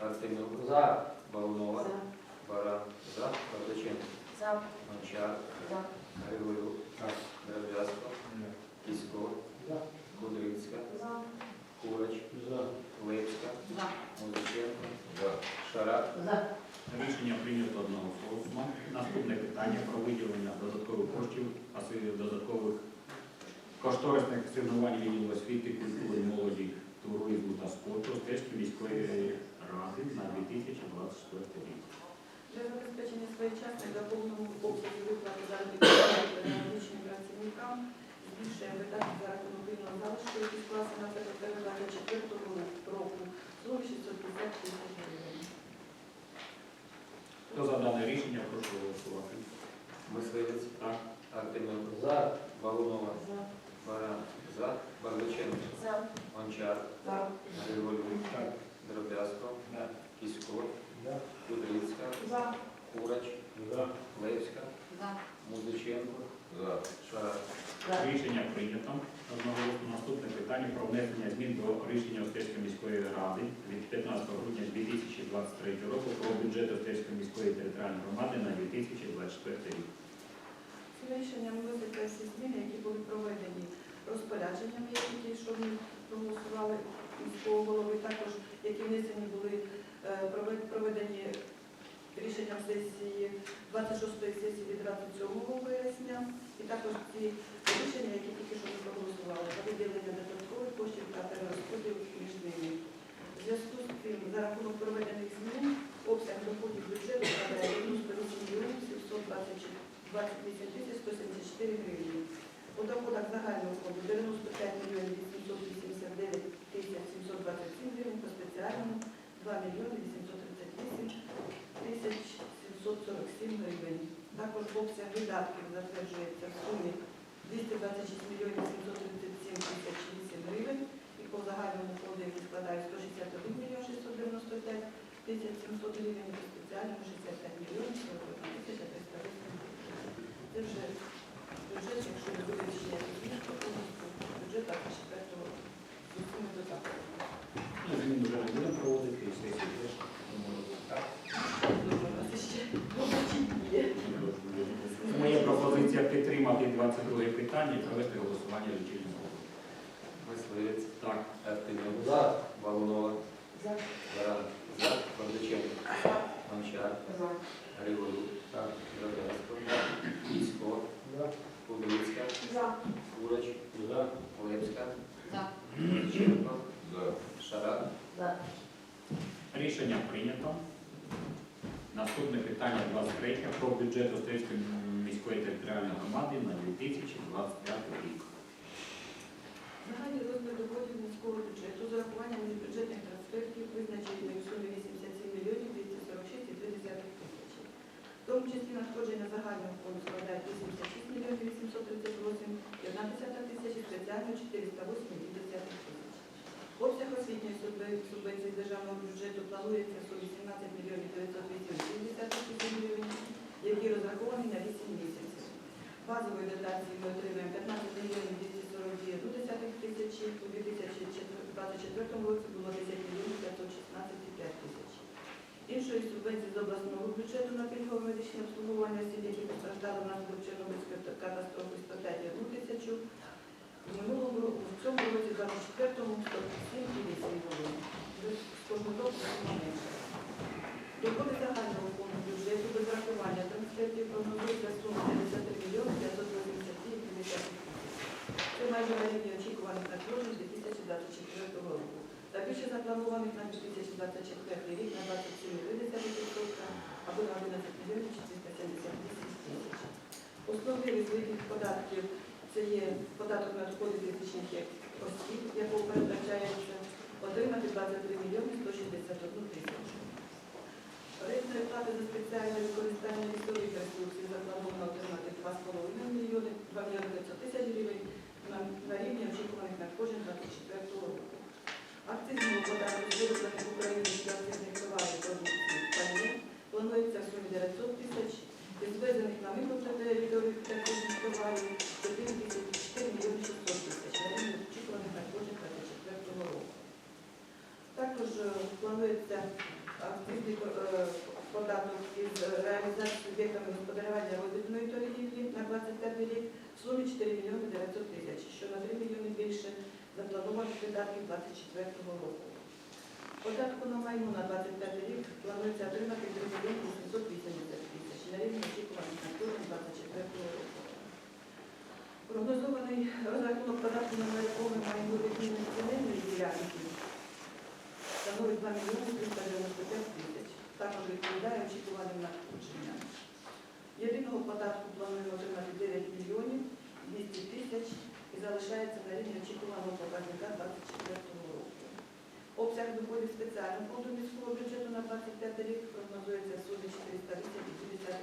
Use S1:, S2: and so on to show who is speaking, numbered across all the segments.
S1: Артемюк,
S2: За.
S1: Балунова, Баран, за, Павличенко,
S3: За.
S1: Гончар,
S3: За.
S1: Григорюк, Дерев'язко, Кісько,
S2: За.
S1: Кудрицька,
S3: За.
S1: Курач,
S2: За.
S1: Лепська,
S3: За.
S1: Музиченко, Шарак,
S3: За.
S4: Рішення прийнято одноголосно. Наступне питання про виділення додаткових коштів, а додаткових кошторисних асигнувань відділу освіти, культури, молоді, туризму та спорту Стежки міської ради на 2024 рік.
S5: Для забезпечення своєчасної та повного обсягу виплати заробітної плати працівникам збільшуємо видатки за рахунок вільного залишку, які склався на 24 року, суму 650 тисяч гривень.
S4: Хто за дане рішення, прошу голосувати.
S1: Мисливець,
S4: Так.
S1: Артемюк,
S2: За.
S1: Балунова,
S3: За.
S1: Баран, за, Павличенко,
S3: За.
S1: Гончар,
S3: За.
S1: Григорюк,
S2: Так.
S1: Дерев'язко,
S2: За.
S1: Кісько. Кудрицька. Курач,
S2: За.
S1: Музиченко, Шарак.
S4: Рішення прийнято. Одноголосно наступне питання про внесення змін до рішення Остецької міської ради від 15 грудня 2023 року про бюджет Остецької міської територіальної громади на 2024 рік.
S5: Цим рішенням вносяться всі зміни, які були проведені розпорядженнями, які що ми проголосували міського голови, також які внесені були е, проведені рішенням сесії 26-ї сесії від 27 вересня, і також ці рішення, які тільки що ми проголосували, про виділення додаткових коштів та перерозподіл між ними. У зв'язку з цим, за рахунок проведених змін, обсяг доходів бюджету складає 98 мільйонів 724 28 тисяч 174 гривні. У доходах загального фонду 95 мільйонів 889 тисяч 727 гривень, по спеціальному 2 мільйони 838 тисяч 747 гривень. Також обсяг видатків затверджується в сумі 226 мільйонів 737 тисяч 8 гривень і по загальному фонду, який складає 161 мільйон 695 тисяч 700 гривень, і по спеціальному 65 мільйонів 41 тисяча 308 гривень. Це вже бюджет, якщо не буде повністю бюджет 24 року. З усіма додатками.
S4: Змін вже не буде проводити, і сесії теж.
S5: не може бути.
S4: Моя пропозиція підтримати 22 питання і провести голосування лічильного.
S1: Мисливець,
S4: Так.
S1: Артемюк,
S2: За.
S1: Балунова,
S3: За.
S1: Баран, за, Павличенко, Гончар,
S3: За.
S1: Григорюк, Дерев'язко, Кісько,
S2: За.
S1: Кудрицька,
S3: За.
S1: Курач,
S2: За.
S1: Лепська,
S3: За.
S1: Музиченко, Шарак,
S3: За.
S4: Рішення прийнято. Наступне питання 23 про бюджет Острівської міської територіальної громади на 2025 рік.
S5: Загальний розмір доходів міського бюджету з урахуванням міжбюджетних трансфертів визначений у сумі 87 мільйонів 246,3 тисячі. В тому числі надходження загального фонду складає 86 мільйонів 838 і 1 тисячі, спеціально 408,2 тисяч. Обсяг освітньої субвен- субвенції з державного бюджету планується в сумі 17 мільйонів 908,7 тисяч які розраховані на 8 місяців. Базової дотації ми отримаємо 15 мільйонів 242 тисячі, у 2024 році було 10 мільйонів 516,5 тисяч. Іншої субвенції з обласного бюджету на пільгове медичне обслуговування осіб, які постраждали внаслідок Чорнобильської катастрофи 105 тисячу. В минулому року, в цьому році 24-му 107,8 було. З кожного року менше. Доходи загального фонду бюджету без рахування трансфертів прогнозується сума 53 мільйони 582,50 тисяч. Це майже на рівні очікуваних надходжень 2024 року. Та більше запланованих на 2024 рік на 27,3% або на 11 мільйонів 478 тисяч. Основний з видів податків це є податок на доходи фізичних осіб, якого передбачається отримати 23 мільйони 161 тисячу. Рентної плати за спеціальне використання лісових ресурсів заплановано отримати 2,5 мільйони, 2 мільйони 500 тисяч гривень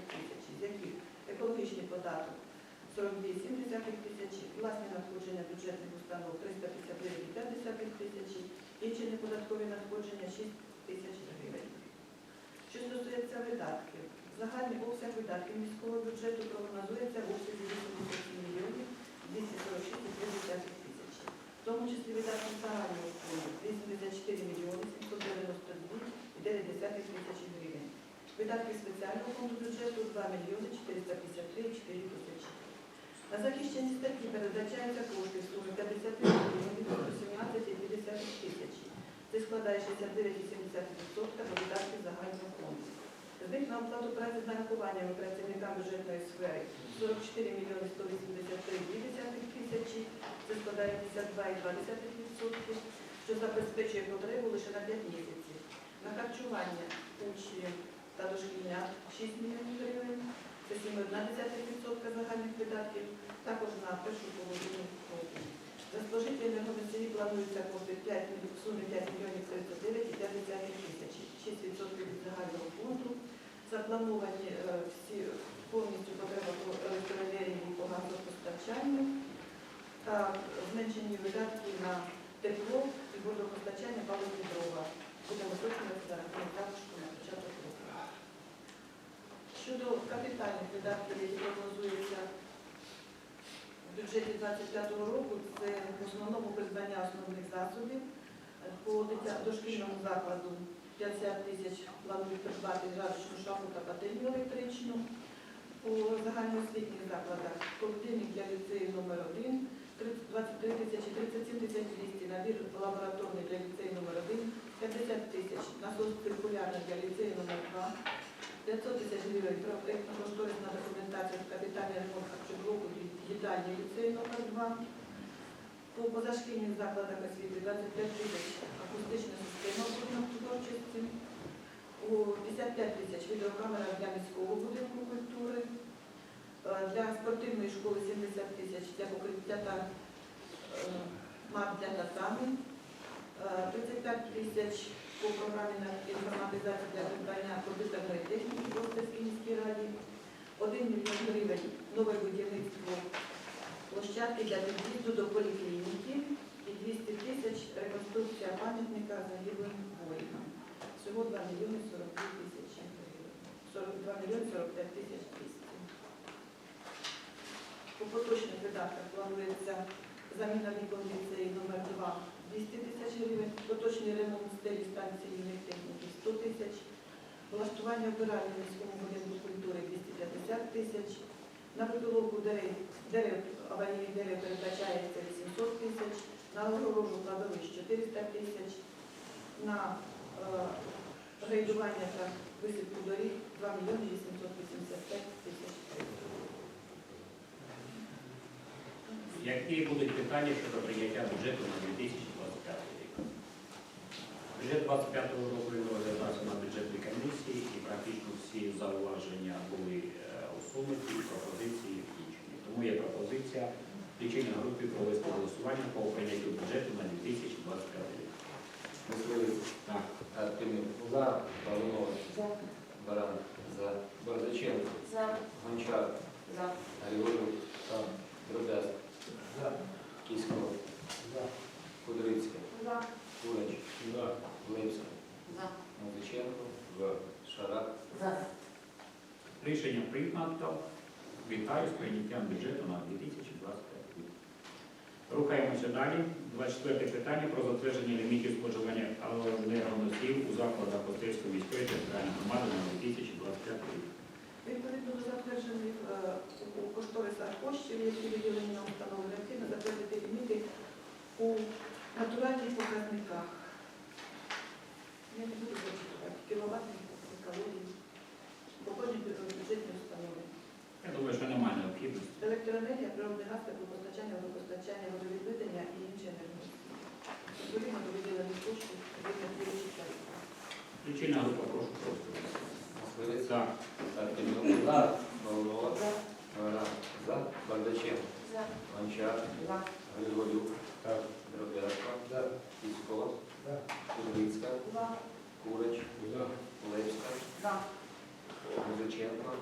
S5: 408,2 тисячі, з яких екологічний податок 42,7 тисячі, власні надходження бюджетних установ 359,5 тисячі, інші неподаткові надходження 6 тисяч гривень. Що стосується видатків, загальний обсяг видатків міського бюджету прогнозується в обсязі 87 мільйонів 246,3 тисячі. В тому числі видатки загального фонду 84 мільйони 792,9 тисячі гривень. Видатки спеціального фонду бюджету 2 мільйони 453,4 тисячі. На захищені статті передбачаються кошти в сумі 50 мільйонів 117,2 тисячі. Це складає 69,7% до видатків загального фонду. З них на оплату праці з нарахуваннями працівникам бюджетної сфери 44 мільйони 183,2 тисячі, це складає 52,2%, що забезпечує потребу лише на 5 місяців. На харчування учнів та дошкільнят 6 мільйонів гривень, це 7,1% загальних видатків, також на першу половину року. За спожиті енергоносії планується кошти 5 в сумі 5 мільйонів 39,5 тисячі, 6% від загального фонду. Заплановані е, всі повністю потреба по електроенергії і по газопостачанню та зменшені видатки на тепло і водопостачання паливні дрова. Будемо точно за рахунок залишку на початок року. Щодо капітальних видатків, які прогнозуються в бюджеті 2025 року, це в основному придбання основних засобів. По дошкільному закладу 50 тисяч планують придбати градусну шафу та пательню електричну. По загальноосвітніх закладах холодильник для ліцею номер 1 23 тисячі 37 тисяч 200, набір лабораторний для ліцею номер 1 50 тисяч, насос циркулярний для ліцею номер 2 500 тисяч гривень про проєктно-кошторисна документація капітальний ремонт харчоблоку їдальні ліцею номер 2 по позашкільних закладах освіти 25 тисяч. Акустична система творчості, 55 тисяч. Відеокамера для міського будинку культури, Е, для спортивної школи 70 тисяч. Для покриття та е, мат для татами, Е, 35 тисяч по програмі на інформатизацію для придбання комп'ютерної техніки в Остерській міській раді, 1 мільйон гривень нове будівництво площадки для під'їзду до поліклініки і 200 тисяч реконструкція пам'ятника загиблим воїнам. Всього 2 мільйони 42 тисячі гривень. 42 мільйони 45 тисяч 200. По поточних видатках планується заміна вікон ліцеї номер 2 200 тисяч гривень, поточний ремонт стелі станції юних техніки 100 тисяч, влаштування вбиральні в міському будинку культури. 250 тисяч, на випиловку дерев, дерев дерев передбачається 800 тисяч, на огорожу кладовищ 400 тисяч, на е, грейдування та висипку доріг 2 мільйони 885 тисяч гривень.
S4: Які будуть питання щодо прийняття бюджету на 2025 рік? Бюджет 25 року він розглядався на бюджетній комісії і практично всі зауваження були е, усунуті, пропозиції включені. Тому є пропозиція лічильної групи провести голосування по прийняттю бюджету на 2025 рік. Так.
S1: Артемів. За. Павлов.
S5: За.
S1: Баран. За. Борзаченко.
S5: За.
S1: Гончар.
S5: За.
S1: Григорюк. Дробяз. Кісько. Кудрицька.
S5: За.
S1: Кулич. Левська.
S5: За.
S1: Музиченко. За. Шарак.
S5: За.
S4: Рішення прийнято. Вітаю з прийняттям бюджету на 2025 рік. Рухаємося далі. 24 питання про затвердження лімітів споживання енергоносіїв у закладах Остерської міської територіальної громади на 2025 рік.
S5: Відповідно до затверджених е, у кошторисах коштів, які виділені на установлені, затвердити ліміти у натуральних показниках. Я не буду зачитати. Півоватних калорій, походять бюджетні установи.
S4: Я думаю, що немає необхідності.
S5: Електроенергія, природний газ, теплопостачання, водопостачання, водовідведення і інші енергії. Відповідно до виділених коштів, відповідно до читання.
S4: Причина група, прошу просто.
S1: Москвилець.
S4: За.
S1: Кирило. За. Павлова. За. Бардаченко. Гончар. Григорюк. Дробязко. Кісько. Кудрицька. Курич. Лепська. Музиченко.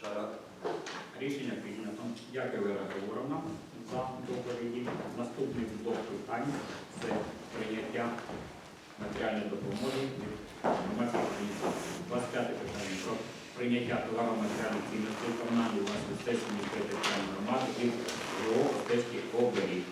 S1: Шарат.
S4: Рішення прийнято. Дякую, Вера Григоровна, за доповіді. Наступний блок питань це прийняття матеріальної допомоги від громадських організацій. 25 питання прийняття товаро-матеріальних цінностей комунальної власності сесії міської територіальної громади від ГО Остецьких оберіг.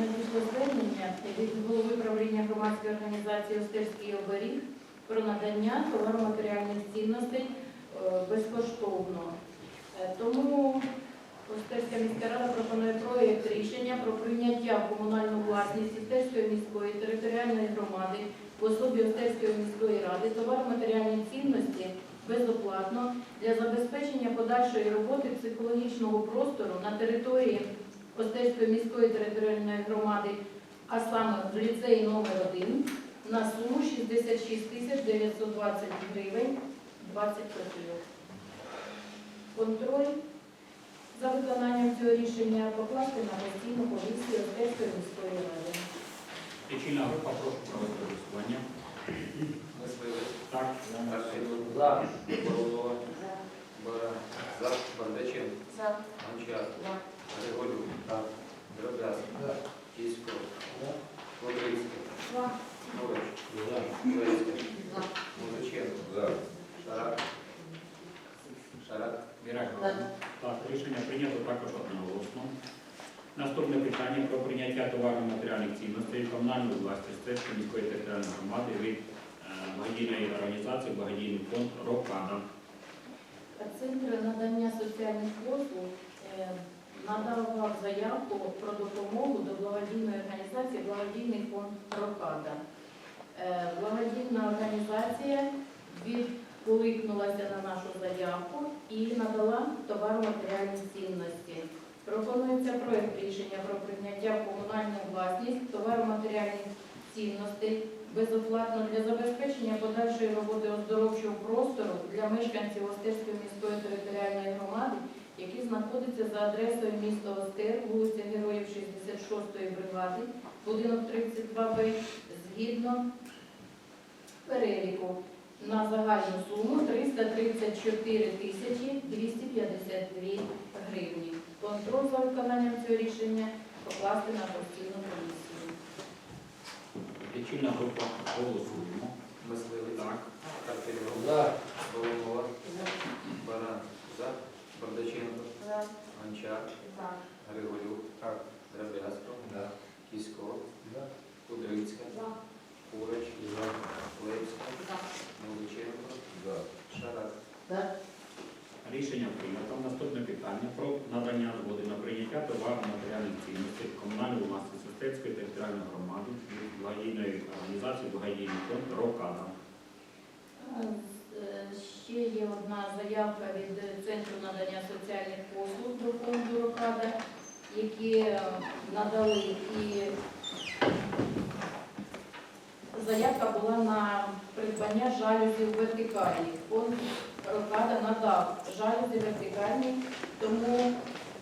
S2: Надійшло звернення від голови правління громадської організації Остерський оберіг про надання товаро-матеріальних цінностей е, безкоштовно. Е, Тому Остерська міська рада пропонує проєкт рішення про прийняття в комунальну власність Остерської міської територіальної громади в особі Остерської міської ради товаро-матеріальні цінності безоплатно для забезпечення подальшої роботи психологічного простору на території Остецької міської територіальної громади, а саме в ліцеї номер 1 на суму 66 тисяч 920 гривень 20 копійок. Контроль за виконанням цього рішення покласти на постійну комісію Остецької міської ради.
S4: Лічильна група, прошу провести голосування.
S1: Мисливець.
S4: Так.
S1: Артемюк. Голова. Баран. За. Бардаченко. Гончар. Григорюк. Дробязко. Кісько. Кудрицька. Курич. Лепська. Музиченко. Шарат. Шарат.
S4: Віра Так, рішення прийнято також одноголосно. Наступне питання про прийняття товарно-матеріальних цінностей комунальної власності міської територіальної громади від е, благодійної організації Благодійний фонд Рокада.
S2: Центр надання соціальних послуг е, надавав заявку про допомогу до благодійної організації Благодійний фонд Рокада. Е, Благодійна організація відкликнулася на нашу заявку і надала товаро-матеріальні цінності. Пропонується проект рішення про прийняття в комунальну власність товаро-матеріальних цінностей безоплатно для забезпечення подальшої роботи оздоровчого простору для мешканців Остерської міської територіальної громади, які знаходяться за адресою міста Остер, вулиця Героїв 66-ї бригади, будинок 32Б, згідно переліку на загальну суму 334 тисячі 252 гривні. Контроль за виконанням цього рішення покласти на постійну комісію.
S4: Лічильна група голосуємо.
S1: Мисливець.
S4: Так.
S1: Артемюк. Голова. Баран. За. Бардаченко. Гончар. Григорюк. Дробязко. Кісько. Кудрицька. Курич. Лепська. Музиченко. Шарат.
S4: Рішення прийнято. Наступне питання про надання згоди на прийняття товарно-матеріальних цінностей комунальної власності Стецької територіальної громади від благодійної організації Благодійний фонд Рокада.
S2: Е, Ще є одна заявка від Центру надання соціальних послуг до фонду Рокада, які е, надали і заявка була на придбання жалюзів вертикальних. Фонд Рокада надав жалюзі вертикальні, тому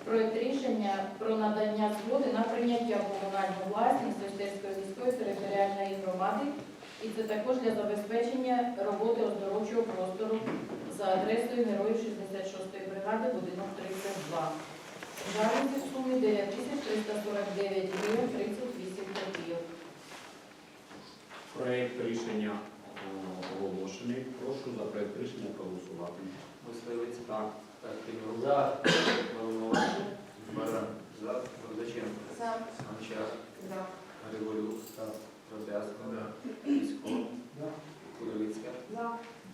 S2: проект рішення про надання згоди на прийняття в комунальну власність Остерської міської територіальної громади і це також для забезпечення роботи оздоровчого простору за адресою Героїв 66-ї бригади, будинок 32. Жалюзі в сумі 9349 гривень 38 копійок.
S4: Проект рішення оголошений. Прошу за проект рішення проголосувати.
S1: Мисливець.
S4: Так.
S1: Артемюк. Голова. Баран. За. Бардаченко. Гончар. Григорюк. Дробязко. Кісько. Кудрицька.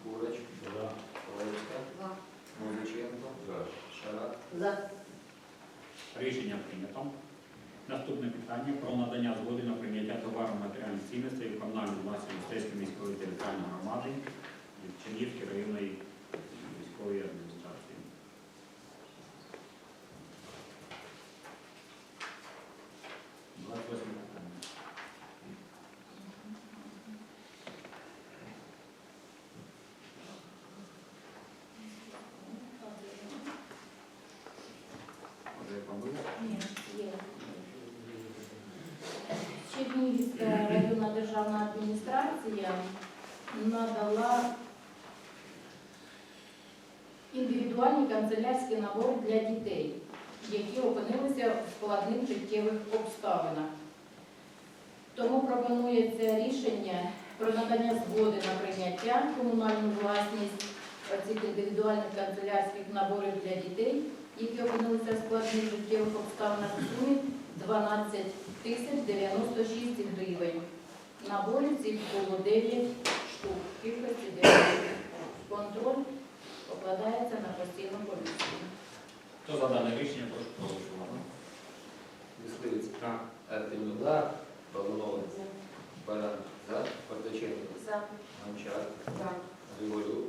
S1: Курич. Лепська. Музиченко. Шарат.
S4: Рішення прийнято. Наступне питання про надання згоди на прийняття товару матеріальних цінностей в комунальну власність міської територіальної громади Чернівської районної військової адміністрації. Двадцять восьме питання. Може, я помилуюсь?
S2: Ні, є. Чернігівська районна державна адміністрація надала канцелярські набори для дітей, які опинилися в складних життєвих обставинах. Тому пропонується рішення про надання згоди на прийняття комунальну власність цих індивідуальних канцелярських наборів для дітей, які опинилися в складних життєвих обставинах в сумі 12 тисяч 96 гривень. Наборів цих було 9 штук, кількості 9. Контроль покладається на постійну комісію.
S4: Хто за дане рішення, прошу проголосувати.
S1: Мисливець.
S4: Так.
S1: Артемюк. За. Богомолець. Баран. За. Бардаченко.
S2: За.
S1: Гончар.
S2: За.
S1: Григорюк.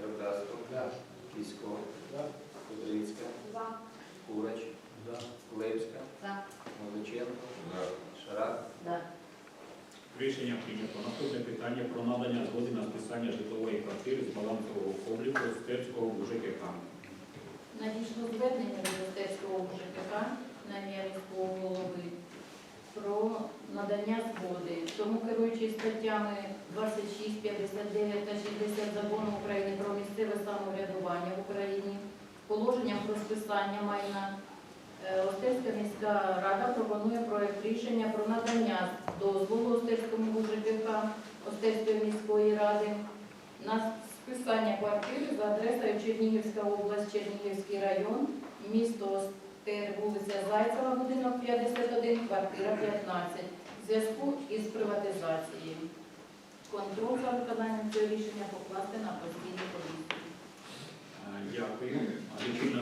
S1: Вербляско. Кісько. Кудрицька.
S2: За.
S1: Курач. Лепська.
S2: За.
S1: Музиченко. Шарак.
S2: За.
S4: Рішення прийнято. Наступне питання про надання згоди на списання житлової квартири з балансового обліку Стерського ЖКХ.
S2: Надійшло звернення від Остерського ЖКХ на міського голови про надання згоди. Тому керуючись статтями 26, 59 та 60 закону України про місцеве самоврядування в Україні, положенням про списання майна, е, Остерська міська рада пропонує проект рішення про надання дозволу Остерському ЖКХ Остерської міської ради на списання квартири за адресою Чернігівська область, Чернігівський район, місто Остер, вулиця Зайцева, будинок 51, квартира 15, в зв'язку із приватизацією. Контроль за виконанням цього рішення покласти на постійну комісію.
S4: Е, Дякую.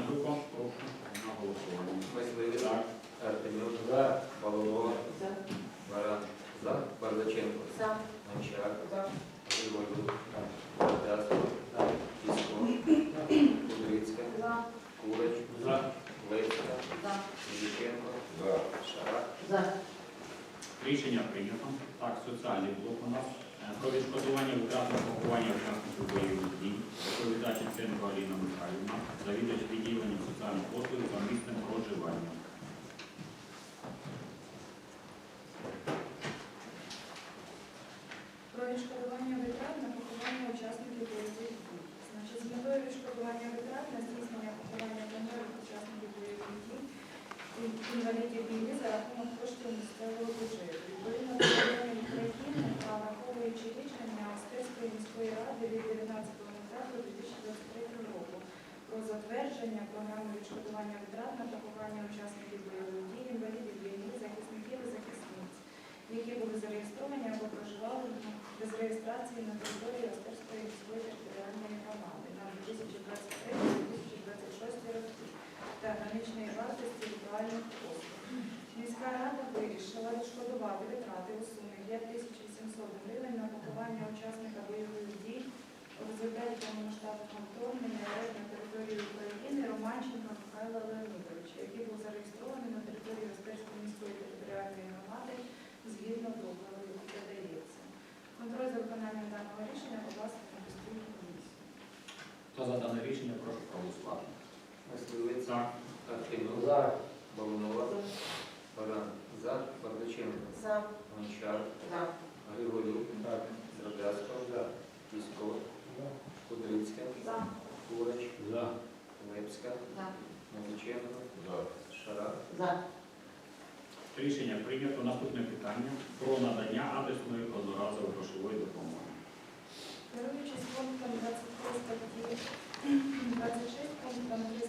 S4: Група, прошу голосування.
S1: Мисливець. Артемюк. За. Балунова.
S2: За.
S1: Баран. За. Бардаченко.
S2: За.
S1: Гончар.
S2: За.
S1: Григорюк. Вербляско. Кісько. Кудрицька.
S2: За.
S1: Курач. Лепська.
S2: За.
S1: Музиченко. Шарак.
S2: За.
S4: Рішення прийнято. Так, соціальний блок у нас. Е, Про відшкодування витрат на поховання учасників бойових дій. Доповідач Ценко Аліна Михайлівна, завідувач відділення соціальних послуг за місцем проживання.
S6: Про відшкодування витрат на поховання учасників бойових дій. Значить, з метою відшкодування витрат на здійснення поховання померлих учасників бойових дій і інвалідів війни за рахунок коштів місцевого бюджету. Відповідно до законів України, а враховуючи рішення Остерської міської ради від 19.05.2023 року про затвердження програми відшкодування витрат на поховання учасників бойових дій, інвалідів війни, захисників і захисниць, які були зареєстровані або проживали без реєстрації на території Остерської міської територіальної громади на 2023-2026 роки та граничної вартості ритуальних послуг. Міська рада вирішила відшкодувати витрати у сумі 5800 гривень на поховання учасника бойових дій у результаті повномасштабного вторгнення на території України Романченка Михайла Леонідовича, який був зареєстрований на території Остерської міської територіальної громади згідно договору, який передається. Контроль за виконанням даного рішення покласти на постійну комісію.
S4: Хто за дане рішення, прошу проголосувати.
S1: Мисливець.
S4: Так.
S1: Артемюк. Балунова. Баран. За. Бардаченко.
S2: За.
S1: Гончар.
S2: За.
S1: Григорюк. Вербляско. Кісько. Кудрицька.
S2: За.
S1: Курач. Лепська.
S2: За.
S1: Музиченко. Шарак.
S2: За.
S4: Рішення прийнято. Наступне питання про надання адресної одноразової грошової допомоги.
S6: Керуючись пунктом 23 статті 26 пунктом 3